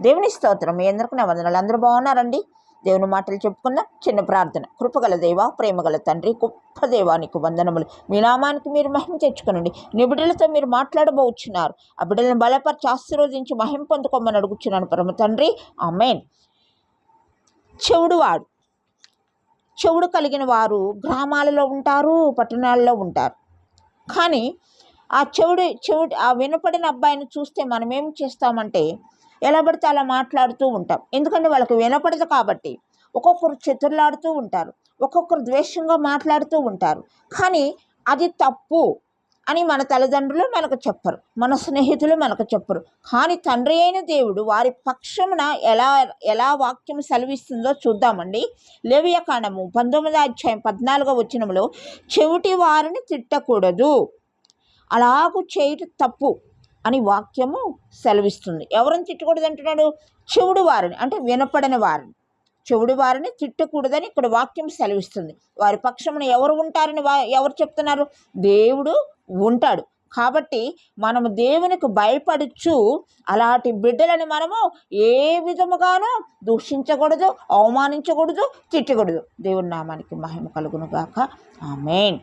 దేవుని స్తోత్రం. మీ అందరికీ నా వందనాలు. అందరూ బాగున్నారండి? దేవుని మాటలు చెప్పుకుందాం చిన్న ప్రార్థన. కృపగల దేవ ప్రేమగల తండ్రి గొప్ప దేవానికి వందనములు. మీ నామానికి మీరు మహిమ తెచ్చుకోనండి. నిబిడలతో బిడ్డలతో మీరు మాట్లాడబోచున్నారు. ఆ బిడ్డలను బలపరిచి ఆశీర్వదించి మహిమ పొందుకోమని అడుగుచున్నాను పరమ తండ్రి. ఆమెన్. చెవుడు వాడు చెవుడు కలిగిన వారు గ్రామాలలో ఉంటారు పట్టణాల్లో ఉంటారు. కానీ ఆ చెవుడు చెవుడు ఆ వినపడిన అబ్బాయిని చూస్తే మనం ఏం చేస్తామంటే ఎలా పడితే అలా మాట్లాడుతూ ఉంటాం. ఎందుకంటే వాళ్ళకి వినపడదు కాబట్టి. ఒక్కొక్కరు చతుర్లాడుతూ ఉంటారు. ఒక్కొక్కరు ద్వేషంగా మాట్లాడుతూ ఉంటారు. కానీ అది తప్పు అని మన తల్లిదండ్రులు మనకు చెప్పరు. మన స్నేహితులు మనకు చెప్పరు. కానీ తండ్రి అయిన దేవుడు వారి పక్షమున ఎలా ఎలా వాక్యం సెలవిస్తుందో చూద్దామండి. లేవియకాండము పంతొమ్మిదో అధ్యాయం పద్నాలుగో వచ్చినంలో చెవిటి వారిని తిట్టకూడదు. అలాగూ చేయటం తప్పు. అని వాక్యము సెలవిస్తుంది. ఎవరిని తిట్టకూడదు అంటున్నాడు చెవుడు వారిని. అంటే వినపడని వారిని. చెవుడు వారిని తిట్టకూడదని ఇక్కడ వాక్యం సెలవిస్తుంది. వారి పక్షమున ఎవరు ఉంటారని వా ఎవరు చెప్తున్నారు? దేవుడు ఉంటాడు. కాబట్టి మనము దేవునికి భయపడచ్చు అలాంటి బిడ్డలని మనము ఏ విధముగానూ దూషించకూడదు అవమానించకూడదు తిట్టకూడదు. దేవుని నామానికి మహిమ కలుగునుగాక. ఆమెన్.